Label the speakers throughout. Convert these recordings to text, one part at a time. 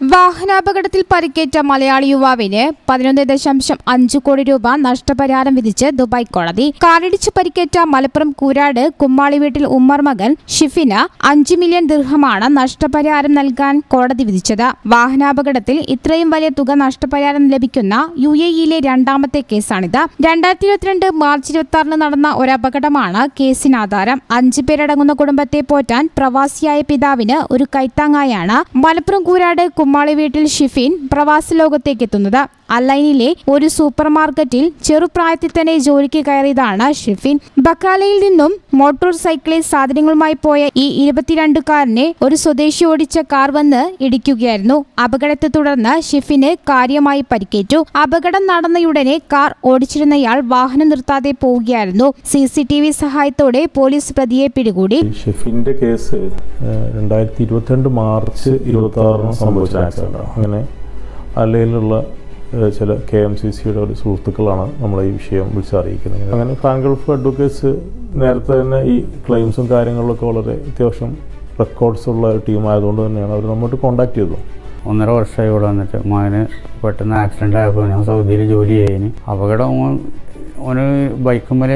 Speaker 1: വാഹനാപകടത്തിൽ പരിക്കേറ്റ മലയാളി യുവാവിന് പതിനൊന്ന് ദശാംശം അഞ്ച് കോടി രൂപ നഷ്ടപരിഹാരം വിധിച്ച് ദുബായ് കോടതി. കാറിടിച്ച് പരിക്കേറ്റ മലപ്പുറം കൂരാട് കുമ്മാളി വീട്ടിൽ ഉമ്മർ മകൻ ഷിഫിന് അഞ്ച് മില്യൺ ദീർഘമാണ് നഷ്ടപരിഹാരം നൽകാൻ കോടതി വിധിച്ചത്. വാഹനാപകടത്തിൽ ഇത്രയും വലിയ തുക നഷ്ടപരിഹാരം ലഭിക്കുന്ന യു എ ഇയിലെ രണ്ടാമത്തെ കേസാണിത്. രണ്ടായിരത്തി ഇരുപത്തിരണ്ട് മാർച്ച് ഇരുപത്തി ആറിന് നടന്ന ഒരു അപകടമാണ് കേസിന് ആധാരം. അഞ്ചു പേരടങ്ങുന്ന കുടുംബത്തെ പോറ്റാൻ പ്രവാസിയായ പിതാവിന് ഒരു കൈത്താങ്ങായാണ് മലപ്പുറം കൂരാട് കുമ്മാളി വീട്ടിൽ ഷിഫീൻ പ്രവാസി ലോകത്തേക്ക് എത്തുന്നത് അലൈനിലെ ഒരു സൂപ്പർ മാർക്കറ്റിൽ ചെറുപ്രായത്തിൽ തന്നെ ജോലിക്ക് കയറിയതാണ് ഷിഫിൻ. ബക്കാലയിൽ നിന്നും മോട്ടോർ സൈക്കിളിൽ സാധനങ്ങളുമായി പോയ ഈ ഇരുപത്തിരണ്ടുകാരനെ ഒരു സ്വദേശി ഓടിച്ച കാർ വന്ന് ഇടിക്കുകയായിരുന്നു. അപകടത്തെ തുടർന്ന് ഷിഫിന് കാര്യമായി പരിക്കേറ്റു. അപകടം നടന്നയുടനെ കാർ ഓടിച്ചിരുന്നയാൾ വാഹനം നിർത്താതെ പോവുകയായിരുന്നു. സി സി ടി വി സഹായത്തോടെ പോലീസ് പ്രതിയെ പിടികൂടി.
Speaker 2: ഷെഫിന്റെ കേസ് രണ്ടായിരത്തി ഇരുപത്തിരണ്ട് മാർച്ച് ഇരുപത്തി ആറിന് സംഭവിച്ച അങ്ങനെ അല്ലയിലുള്ള ചില കെ എം സി സിയുടെ ഒരു സുഹൃത്തുക്കളാണ് നമ്മളെ ഈ വിഷയം വിളിച്ചറിയിക്കുന്നത് അങ്ങനെ ഫാൻ ഗൾഫ് അഡ്വക്കേറ്റ്സ് നേരത്തെ തന്നെ ഈ ക്ലെയിംസും കാര്യങ്ങളിലൊക്കെ വളരെ അത്യാവശ്യം റെക്കോർഡ്സ് ഉള്ള ഒരു ടീം ആയതുകൊണ്ട് തന്നെയാണ് അവർ നമ്മോട്ട് കോൺടാക്ട് ചെയ്തത്.
Speaker 3: ഒന്നര വർഷമായി ഇവിടെ വന്നിട്ട് മകന് പെട്ടെന്ന് ആക്സിഡന്റ് ആയപ്പോൾ ഞാൻ സൗദിയിൽ ജോലി ചെയ്യുന്നു അപകടം ഓന് ബൈക്കുമ്മൽ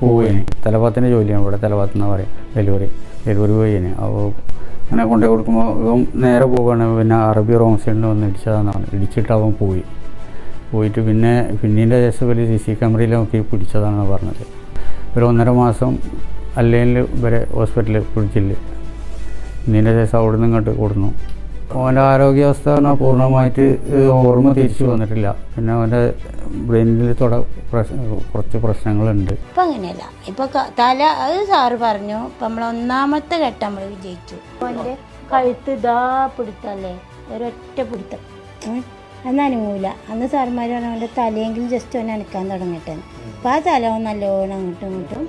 Speaker 3: പോവുകയാണ്. തലഭാഗത്തിന്റെ ജോലിയാണ് ഇവിടെ തലഭാഗത്ത് എന്ന് പറയും ഡെലിവറി ഡെലിവറി പോയിന് അപ്പോൾ അങ്ങനെ കൊണ്ടുപോയി കൊടുക്കുമ്പോൾ നേരെ പോവുകയാണ്. പിന്നെ അറബി റോങ് സൈഡിൽ വന്ന് ഇടിച്ചതാണ് ഇടിച്ചിട്ട് അവൻ പോയി. പോയിട്ട് പിന്നെ പിന്നീന്റെ ശേഷം വലിയ സി സി ക്യാമറയിൽ നോക്കി പിടിച്ചതാണെന്ന് പറഞ്ഞത്. ഒരു ഒന്നര മാസം അല്ലെങ്കിൽ ഇവരെ ഹോസ്പിറ്റലിൽ പിടിച്ചില്ല. പിന്നീന്റെ ശേഷം അവിടെ നിന്ന് ഇങ്ങോട്ട് കൊടുന്നു അവന്റെ ആരോഗ്യാവസ്ഥ പറഞ്ഞാൽ പൂർണമായിട്ട് ഓർമ്മ തിരിച്ചു വന്നിട്ടില്ല. പിന്നെ അവന്റെ ബ്രെയിനിൽ തുട പ്രശ്ന കുറച്ച് പ്രശ്നങ്ങളുണ്ട്.
Speaker 4: ഇപ്പം അങ്ങനെയല്ല. ഇപ്പൊ തല അത് സാറ് പറഞ്ഞു. ഇപ്പൊ നമ്മൾ ഒന്നാമത്തെ ഘട്ടം നമ്മൾ വിജയിച്ചു. അവന്റെ കഴുത്ത് ഇതാ പിടുത്തല്ലേ ഒരൊറ്റ പിടുത്തം. അന്ന് അനങ്ങൂല. അന്ന് സാർമാർ പറഞ്ഞു അവന്റെ തലയെങ്കിലും ജസ്റ്റ് അവൻ അനക്കാൻ തുടങ്ങട്ടെ അപ്പോൾ ആ തല നല്ലോണം അങ്ങോട്ടും ഇങ്ങോട്ടും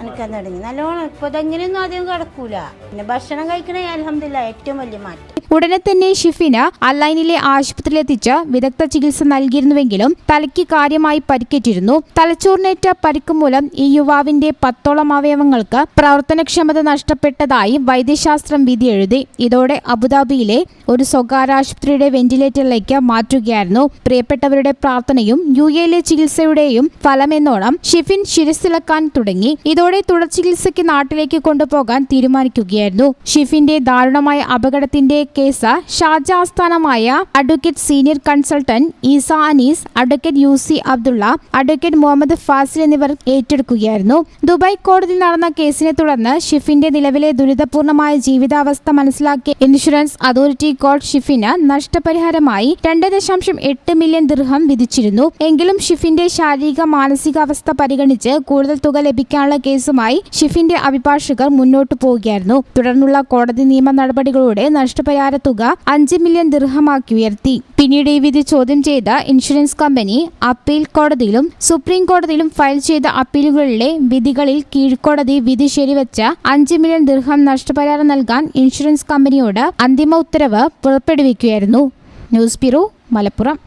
Speaker 4: അനക്കാൻ തുടങ്ങി. നല്ലോണം ഇപ്പോൾ ഇതെങ്ങനെയൊന്നും ആദ്യം കിടക്കൂല. പിന്നെ ഭക്ഷണം കഴിക്കണേ അലഹമില്ല ഏറ്റവും വലിയ മാറ്റം.
Speaker 1: ഉടനെ തന്നെ ഷിഫിന് അലൈനിലെ ആശുപത്രിയിലെത്തിച്ച് വിദഗ്ധ ചികിത്സ നൽകിയിരുന്നുവെങ്കിലും തലയ്ക്ക് കാര്യമായി പരിക്കേറ്റിരുന്നു. തലച്ചോറിനേറ്റ പരിക്ക് മൂലം ഈ യുവാവിന്റെ പത്തോളം അവയവങ്ങൾക്ക് പ്രവർത്തനക്ഷമത നഷ്ടപ്പെട്ടതായി വൈദ്യശാസ്ത്രം വിധി എഴുതി. ഇതോടെ അബുദാബിയിലെ ഒരു സ്വകാര്യ ആശുപത്രിയുടെ വെന്റിലേറ്ററിലേക്ക് മാറ്റുകയായിരുന്നു. പ്രിയപ്പെട്ടവരുടെ പ്രാർത്ഥനയും യു എയിലെ ചികിത്സയുടെയും ഫലമെന്നോണം ഷിഫിൻ ശിരസിളക്കാൻ തുടങ്ങി. ഇതോടെ തുടർ ചികിത്സയ്ക്ക് നാട്ടിലേക്ക് കൊണ്ടുപോകാൻ തീരുമാനിക്കുകയായിരുന്നു. ഷിഫിന്റെ ദാരുണമായ അപകടത്തിന്റെ കേസ് ഷാജ ആസ്ഥാനമായ advocate senior consultant Easa Anees advocate U C Abdulla advocate Muhammad Fasil എന്നിവർ ഏറ്റെടുക്കുകയായിരുന്നു. ദുബായ് കോടതിയിൽ നടന്ന കേസിനെ തുടർന്ന് ഷിഫിന്റെ നിലവിലെ ദുരിതപൂർണമായ ജീവിതാവസ്ഥ മനസ്സിലാക്കിയ ഇൻഷുറൻസ് അതോറിറ്റി കോർട്ട് ഷിഫിന് നഷ്ടപരിഹാരമായി രണ്ട് ദശാംശം എട്ട് മില്യൺ ദിർഹം വിധിച്ചിരുന്നു. എങ്കിലും ഷിഫിന്റെ ശാരീരിക മാനസികാവസ്ഥ പരിഗണിച്ച് കൂടുതൽ തുക ലഭിക്കാനുള്ള കേസുമായി ഷിഫിന്റെ അഭിഭാഷകർ മുന്നോട്ടു പോവുകയായിരുന്നു. തുടർന്നുള്ള കോടതി നിയമ നടപടികളോടെ നഷ്ടപരിഹാര തുക അഞ്ച് മില്യൺ ദിർഹമാക്കി ഉയർത്തി. പിന്നീട് ഈ വിധി ചോദ്യം ചെയ്ത ഇൻഷുറൻസ് കമ്പനി അപ്പീൽ കോടതിയിലും സുപ്രീം കോടതിയിലും ഫയൽ ചെയ്ത അപ്പീലുകളിലെ വിധികളിൽ കീഴ്ക്കോടതി വിധി ശരിവെച്ച അഞ്ച് മില്യൺ ദിർഹം നഷ്ടപരിഹാരം നൽകാൻ ഇൻഷുറൻസ് കമ്പനിയോട് അന്തിമ ഉത്തരവ് പുറപ്പെടുവിക്കുകയായിരുന്നു. News bureau Malappuram.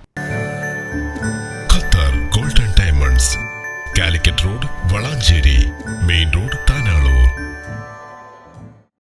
Speaker 5: Qatar golden diamonds Calicut road Valanchery main road